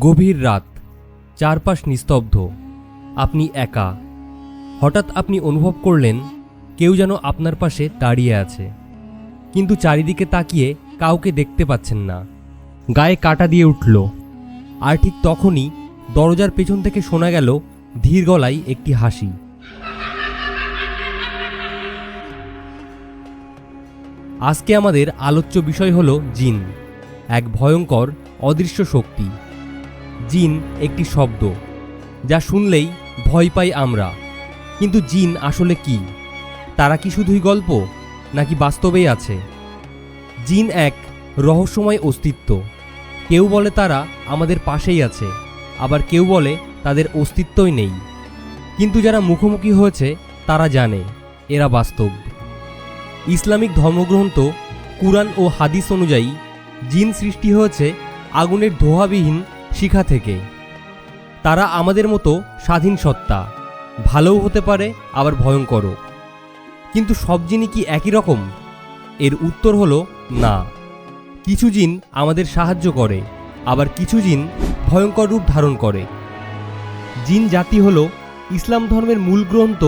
গভীর রাত, চারপাশ নিস্তব্ধ, আপনি একা। হঠাৎ আপনি অনুভব করলেন, কেউ যেন আপনার পাশে দাঁড়িয়ে আছে। কিন্তু চারিদিকে তাকিয়ে কাউকে দেখতে পাচ্ছেন না। গায়ে কাটা দিয়ে উঠল। আর ঠিক তখনই দরজার পেছন থেকে শোনা গেল ধীর গলায় একটি হাসি। আজকে আমাদের আলোচ্য বিষয় হল জিন, এক ভয়ঙ্কর, অদৃশ্য শক্তি। জিন একটি শব্দ, যা শুনলেই ভয় পাই আমরা। কিন্তু জিন আসলে কি? তারা কি শুধুই গল্প, নাকি বাস্তবেই আছে? জিন এক রহস্যময় অস্তিত্ব। কেউ বলে তারা আমাদের পাশেই আছে, আবার কেউ বলে তাদের অস্তিত্বই নেই। কিন্তু যারা মুখোমুখি হয়েছে, তারা জানে, এরা বাস্তব। ইসলামিক ধর্মগ্রন্থ, কুরআন ও হাদিস অনুযায়ী, জিন সৃষ্টি হয়েছে আগুনের ধোঁয়াবিহীন শিখা থেকে তারা আমাদের মতো স্বাধীন সত্তা। ভালোও হতে পারে, আবার ভয়ঙ্করও। কিন্তু সব জিনই কি একই রকম? এর উত্তর হলো না। কিছু জিন আমাদের সাহায্য করে, আবার কিছু জিন ভয়ঙ্কর রূপ ধারণ করে। জিন জাতি হল ইসলাম ধর্মের মূল গ্রন্থ,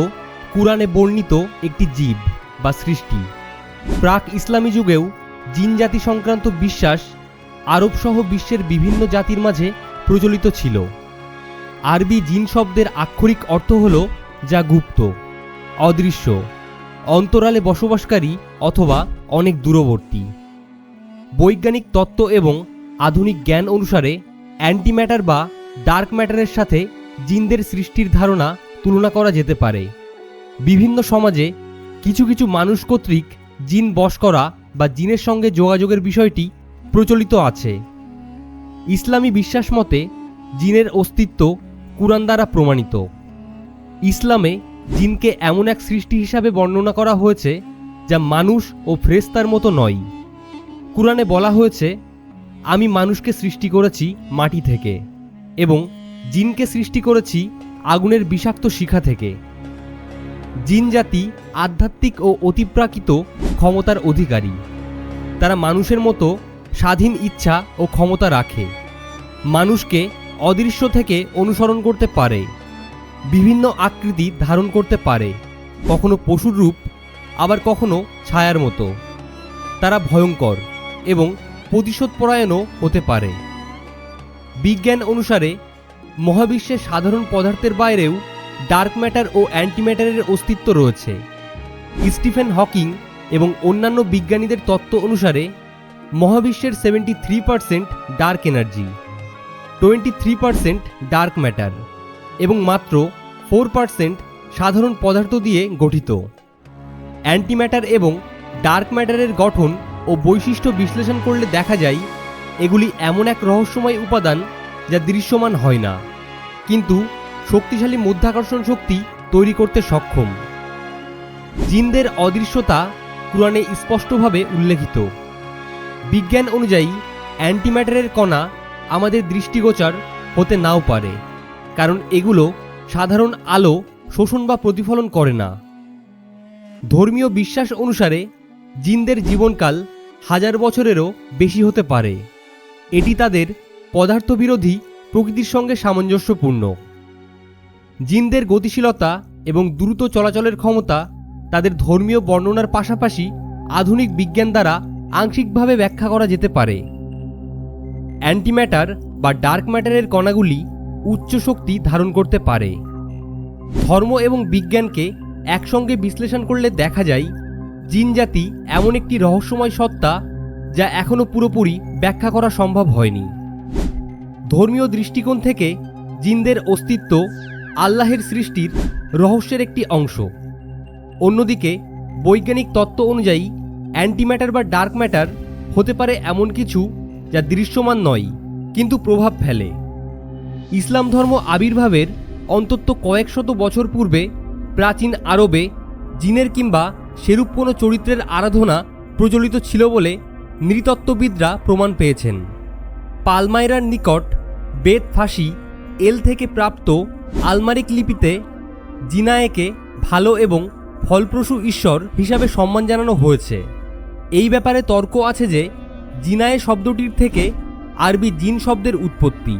কুরআনে বর্ণিত একটি জীব বা সৃষ্টি। প্রাক ইসলামী যুগেও জিন জাতি সংক্রান্ত বিশ্বাস আরব সহ বিশ্বের বিভিন্ন জাতির মাঝে প্রচলিত ছিল। আরবি জিন শব্দের আক্ষরিক অর্থ হল যা গুপ্ত, অদৃশ্য, অন্তরালে বসবাসকারী অথবা অনেক দূরবর্তী। বৈজ্ঞানিক তত্ত্ব এবং আধুনিক জ্ঞান অনুসারে অ্যান্টিম্যাটার বা ডার্ক ম্যাটারের সাথে জিনদের সৃষ্টির ধারণা তুলনা করা যেতে পারে। বিভিন্ন সমাজে কিছু কিছু মানুষ কর্তৃক জিন বশ করা বা জিনের সঙ্গে যোগাযোগের বিষয়টি প্রচলিত আছে। ইসলামী বিশ্বাস মতে, জিনের অস্তিত্ব কুরআন দ্বারা প্রমাণিত। ইসলামে জিনকে এমন এক সৃষ্টি হিসাবে বর্ণনা করা হয়েছে, যা মানুষ ও ফ্রেস্তার মতো নয়। কুরআনে বলা হয়েছে, আমি মানুষকে সৃষ্টি করেছি মাটি থেকে এবং জিনকে সৃষ্টি করেছি আগুনের বিষাক্ত শিখা থেকে। জিন জাতি আধ্যাত্মিক ও অতিপ্রাকৃত ক্ষমতার অধিকারী। তারা মানুষের মতো স্বাধীন ইচ্ছা ও ক্ষমতা রাখে। মানুষকে অদৃশ্য থেকে অনুসরণ করতে পারে, বিভিন্ন আকৃতি ধারণ করতে পারে, কখনো পশুর রূপ, আবার কখনো ছায়ার মতো। তারা ভয়ঙ্কর এবং প্রতিশোধপরায়ণও হতে পারে। বিজ্ঞান অনুসারে মহাবিশ্বের সাধারণ পদার্থের বাইরেও ডার্ক ম্যাটার ও অ্যান্টিম্যাটারের অস্তিত্ব রয়েছে। স্টিফেন হকিং এবং অন্যান্য বিজ্ঞানীদের তত্ত্ব অনুসারে মহাবিশ্বের seventy three percent dark energy twenty three percent dark matter এবং মাত্র ফোর পার্সেন্ট সাধারণ পদার্থ দিয়ে গঠিত। অ্যান্টিম্যাটার এবং ডার্ক ম্যাটারের গঠন ও বৈশিষ্ট্য বিশ্লেষণ করলে দেখা যায়, এগুলি এমন এক রহস্যময় উপাদান যা দৃশ্যমান হয় না, কিন্তু শক্তিশালী মধ্যাকর্ষণ শক্তি তৈরি করতে সক্ষম। জিনদের অদৃশ্যতা পুরাণে স্পষ্টভাবে উল্লেখিত। বিজ্ঞান অনুযায়ী অ্যান্টিম্যাটারের কণা আমাদের দৃষ্টিগোচর হতে নাও পারে, কারণ এগুলো সাধারণ আলো শোষণ বা প্রতিফলন করে না। ধর্মীয় বিশ্বাস অনুসারে জিনদের জীবনকাল হাজার বছরেরও বেশি হতে পারে। এটি তাদের পদার্থবিরোধী প্রকৃতির সঙ্গে সামঞ্জস্যপূর্ণ। জিনদের গতিশীলতা এবং দ্রুত চলাচলের ক্ষমতা তাদের ধর্মীয় বর্ণনার পাশাপাশি আধুনিক বিজ্ঞান দ্বারা আংশিকভাবে ব্যাখ্যা করা যেতে পারে। অ্যান্টিম্যাটার বা ডার্ক ম্যাটারের কণাগুলি উচ্চ শক্তি ধারণ করতে পারে। ধর্ম এবং বিজ্ঞানকে একসঙ্গে বিশ্লেষণ করলে দেখা যায়, জিন জাতি এমন একটি রহস্যময় সত্তা যা এখনও পুরোপুরি ব্যাখ্যা করা সম্ভব হয়নি। ধর্মীয় দৃষ্টিকোণ থেকে জিনদের অস্তিত্ব আল্লাহের সৃষ্টির রহস্যের একটি অংশ। অন্যদিকে বৈজ্ঞানিক তত্ত্ব অনুযায়ী অ্যান্টিম্যাটার বা ডার্ক ম্যাটার হতে পারে এমন কিছু যা দৃশ্যমান নয়, কিন্তু প্রভাব ফেলে। ইসলাম ধর্ম আবির্ভাবের অন্তত কয়েক শত বছর পূর্বে প্রাচীন আরবে জিনের কিংবা সেরূপ কোনো চরিত্রের আরাধনা প্রচলিত ছিল বলে নৃতত্ত্ববিদরা প্রমাণ পেয়েছেন। পালমাইরার নিকট বেদ ফাঁসি এল থেকে প্রাপ্ত আলমারিক লিপিতে জিনায়েকে ভালো এবং ফলপ্রসূ ঈশ্বর হিসাবে সম্মান জানানো হয়েছে। এই ব্যাপারে তর্ক আছে যে, জিনায়ে শব্দটির থেকে আরবি জিন শব্দের উৎপত্তি।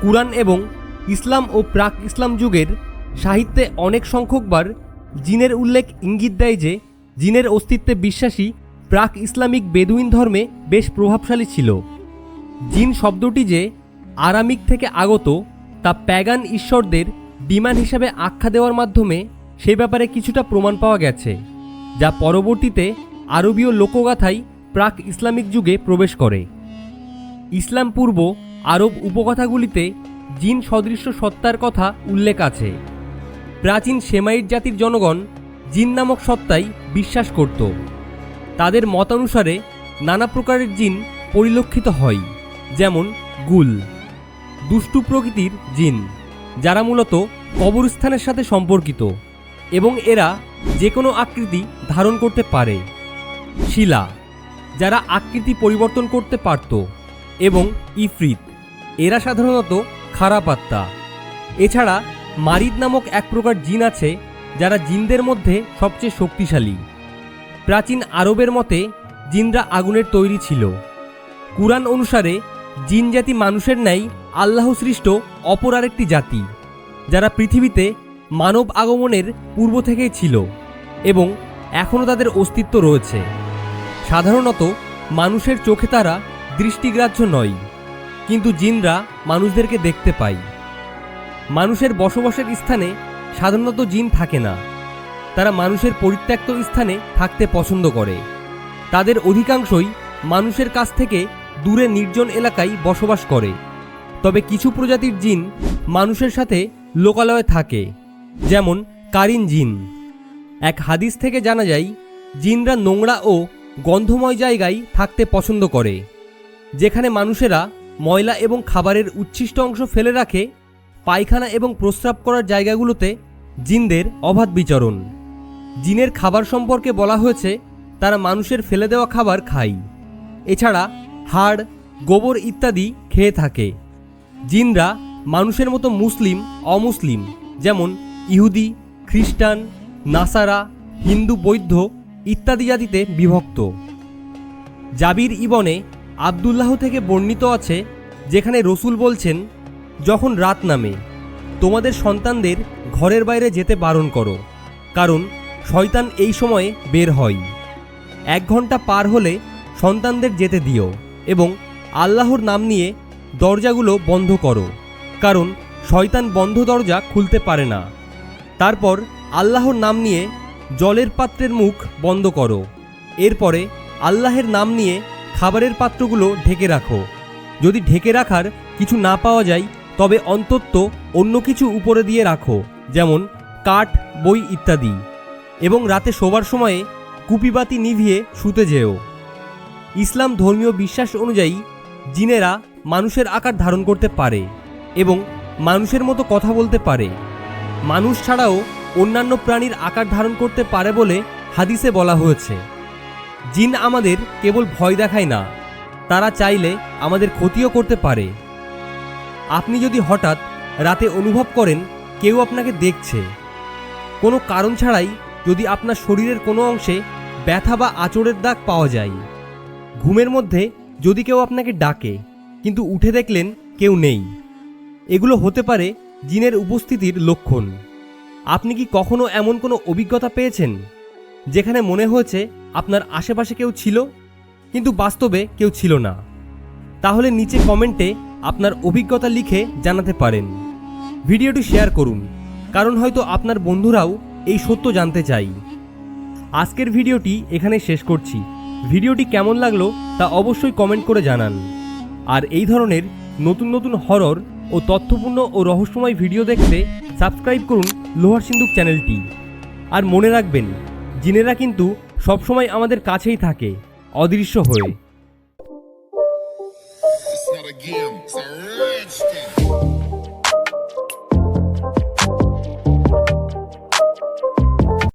কুরআন এবং ইসলাম ও প্রাক ইসলাম যুগের সাহিত্যে অনেক সংখ্যকবার জিনের উল্লেখ ইঙ্গিত দেয় যে, জিনের অস্তিত্বে বিশ্বাসী প্রাক ইসলামিক বেদুইন ধর্মে বেশ প্রভাবশালী ছিল। জিন শব্দটি যে আরামিক থেকে আগত, তা প্যাগান ঈশ্বরদের বিমান হিসাবে আখ্যা দেওয়ার মাধ্যমে সে ব্যাপারে কিছুটা প্রমাণ পাওয়া গেছে, যা পরবর্তীতে আরবীয় লোকগাথায় প্রাক ইসলামিক যুগে প্রবেশ করে। ইসলাম পূর্ব আরব উপকথাগুলিতে জিন সদৃশ্য সত্তার কথা উল্লেখ আছে। প্রাচীন সেমাইট জাতির জনগণ জিন নামক সত্তায় বিশ্বাস করত। তাদের মতানুসারে নানা প্রকারের জিন পরিলক্ষিত হয়, যেমন গুল। দুষ্টু প্রকৃতির জিন, যারা মূলত কবরস্থানের সাথে সম্পর্কিত, এবং এরা যে কোনো আকৃতি ধারণ করতে পারে। শিলা, যারা আকৃতি পরিবর্তন করতে পারত, এবং ইফরিত, এরা সাধারণত খারাপ আত্মা। এছাড়া মারিদ নামক এক প্রকার জিন আছে, যারা জিনদের মধ্যে সবচেয়ে শক্তিশালী। প্রাচীন আরবের মতে, জিনরা আগুনের তৈরি ছিল। কুরআন অনুসারে, জিন জাতি মানুষের ন্যায় আল্লাহ সৃষ্ট অপর আরেকটি জাতি, যারা পৃথিবীতে মানব আগমনের পূর্ব থেকেই ছিল, এবং এখনও তাদের অস্তিত্ব রয়েছে। সাধারণত, মানুষের চোখে তারা দৃষ্টিগ্রাহ্য নয়, কিন্তু জিনরা মানুষদেরকে দেখতে পায়। মানুষের বসবাসের স্থানে সাধারণত জিন থাকে না। তারা মানুষের পরিত্যক্ত স্থানে থাকতে পছন্দ করে। তাদের অধিকাংশই মানুষের কাছ থেকে দূরে নির্জন এলাকায় বসবাস করে। তবে কিছু প্রজাতির জিন মানুষের সাথে লোকালয়ে থাকে, যেমন কারিন জিন। এক হাদিস থেকে জানা যায়, জিনরা নোংরা ও গন্ধময় জায়গায় থাকতে পছন্দ করে, যেখানে মানুষেরা ময়লা এবং খাবারের উচ্ছিষ্ট অংশ ফেলে রাখে, পায়খানা এবং প্রস্রাব করার জায়গাগুলোতে জিনদের অবাধ বিচরণ। জিনের খাবার সম্পর্কে বলা হয়েছে, তারা মানুষের ফেলে দেওয়া খাবার খায়। এছাড়া হাড়, গোবর ইত্যাদি খেয়ে থাকে। জিনরা মানুষের মতো মুসলিম, অমুসলিম, যেমন ইহুদি, খ্রিস্টান নাসারা, হিন্দু বৌদ্ধ ইত্যাদি জাতিতে বিভক্ত। জাবির ইবনে আবদুল্লাহ থেকে বর্ণিত আছে, যেখানে রসুল বলছেন, যখন রাত নামে, তোমাদের সন্তানদের ঘরের বাইরে যেতে বারণ করো, কারণ শয়তান এই সময়ে বের হয়। এক ঘণ্টা পার হলে সন্তানদের যেতে দিও এবং আল্লাহর নাম নিয়ে দরজাগুলো বন্ধ করো, কারণ শয়তান বন্ধ দরজা খুলতে পারে না। তারপর আল্লাহর নাম নিয়ে জলের পাত্রের মুখ বন্ধ করো। এরপরে আল্লাহের নাম নিয়ে খাবারের পাত্রগুলো ঢেকে রাখো। যদি ঢেকে রাখার কিছু না পাওয়া যায়, তবে অন্তত অন্য কিছু উপরে দিয়ে রাখো, যেমন কাঠ, বই ইত্যাদি। এবং রাতে শোবার সময়ে কুপিবাতি নিভিয়ে শুতে যেও। ইসলাম ধর্মীয় বিশ্বাস অনুযায়ী জিনেরা মানুষের আকার ধারণ করতে পারে এবং মানুষের মতো কথা বলতে পারে। মানুষ ছাড়াও অন্যান্য প্রাণীর আকার ধারণ করতে পারে বলে হাদিসে বলা হয়েছে। জিন আমাদের কেবল ভয় দেখায় না, তারা চাইলে আমাদের ক্ষতিও করতে পারে। আপনি যদি হঠাৎ রাতে অনুভব করেন কেউ আপনাকে দেখছে, কোনো কারণ ছাড়াই যদি আপনার শরীরের কোনো অংশে ব্যথা বা আচরের দাগ পাওয়া যায়। ঘুমের মধ্যে যদি কেউ আপনাকে ডাকে, কিন্তু উঠে দেখলেন কেউ নেই। এগুলো হতে পারে জিনের উপস্থিতির লক্ষণ। আপনি কি কখনো এমন কোনো অভিজ্ঞতা পেয়েছেন? যেখানে মনে হয়েছে আপনার আশেপাশে কেউ ছিল, কিন্তু বাস্তবে কেউ ছিল না। তাহলে নিচে কমেন্টে আপনার অভিজ্ঞতা লিখে জানাতে পারেন। ভিডিওটি শেয়ার করুন, কারণ হয়তো আপনার বন্ধুরাও এই সত্য জানতে চাই। আজকের ভিডিওটি এখানে শেষ করছি। ভিডিওটি কেমন লাগল তা অবশ্যই কমেন্ট করে জানান। আর এই ধরনের নতুন নতুন হরর ও তথ্যপূর্ণ ও রহস্যময় ভিডিও দেখতে সাবস্ক্রাইব করুন লোহার সিন্ধুক চ্যানেলটি। আর মনে রাখবেন, জিনেরা কিন্তু সবসময় আমাদের কাছেই থাকে, অদৃশ্য হয়ে।